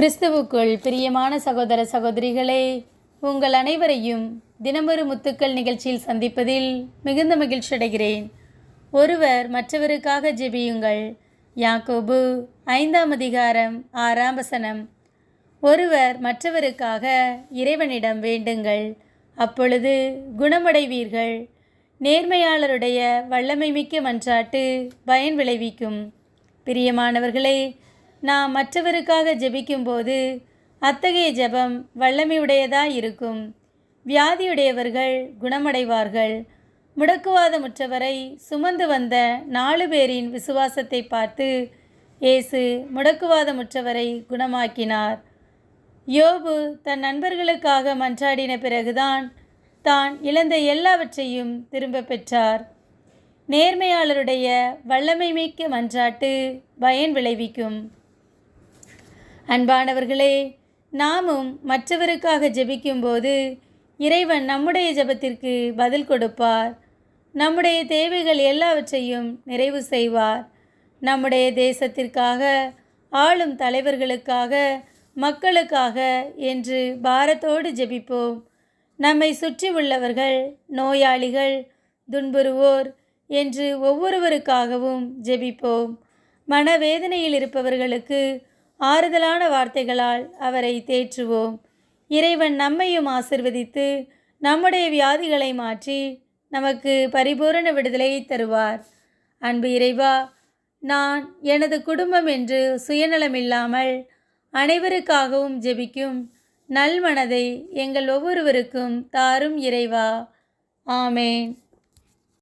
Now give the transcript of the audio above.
கிறிஸ்துவுக்குள் பிரியமான சகோதர சகோதரிகளே உங்கள் அனைவரையும் தினமொரு முத்துக்கள் நிகழ்ச்சியில் சந்திப்பதில் மிகுந்த மகிழ்ச்சி அடைகிறேன். ஒருவர் மற்றவருக்காக ஜெபியுங்கள். யாக்கோபு ஐந்தாம் அதிகாரம் ஆறாம் வசனம். ஒருவர் மற்றவருக்காக இறைவனிடம் வேண்டுங்கள். அப்பொழுது குணமடைவீர்கள். நேர்மையாளருடைய வல்லமை மிக்க மன்றாட்டு பயன் விளைவிக்கும். பிரியமானவர்களே நாம் மற்றவருக்காக ஜெபிக்கும்போது அத்தகைய ஜெபம் வல்லமையுடையதாக இருக்கும் வியாதியுடையவர்கள் குணமடைவார்கள். முடக்குவாதமுற்றவரை சுமந்து வந்த நாலு பேரின் விசுவாசத்தை பார்த்து இயேசு முடக்குவாதமுற்றவரை குணமாக்கினார். யோபு தன் நண்பர்களுக்காக மன்றாடின பிறகுதான் தான் இழந்த எல்லாவற்றையும் திரும்ப பெற்றார். நேர்மையாளருடைய வல்லமை மிக்க மன்றாட்டு பயன் விளைவிக்கும். அன்பானவர்களே நாமும் மற்றவருக்காக ஜெபிக்கும்போது இறைவன் நம்முடைய ஜெபத்திற்கு பதில் கொடுப்பார். நம்முடைய தேவைகள் எல்லாவற்றையும் நிறைவு செய்வார். நம்முடைய தேசத்திற்காக ஆளும் தலைவர்களுக்காக மக்களுக்காக என்று பாரத்தோடு ஜெபிப்போம். நம்மை சுற்றி உள்ளவர்கள் நோயாளிகள் துன்புறுவோர் என்று ஒவ்வொருவருக்காகவும் ஜெபிப்போம். மனவேதனையில் இருப்பவர்களுக்கு ஆறுதலான வார்த்தைகளால் அவரை தேற்றுவோம். இறைவன் நம்மையும் ஆசிர்வதித்து நம்முடைய வியாதிகளை மாற்றி நமக்கு பரிபூரண விடுதலையை தருவார். அன்பு இறைவா நான் எனது குடும்பம் என்று சுயநலமில்லாமல் அனைவருக்காகவும் ஜெபிக்கும் நல்மனதை எங்கள் ஒவ்வொருவருக்கும் தாரும் இறைவா. ஆமேன்.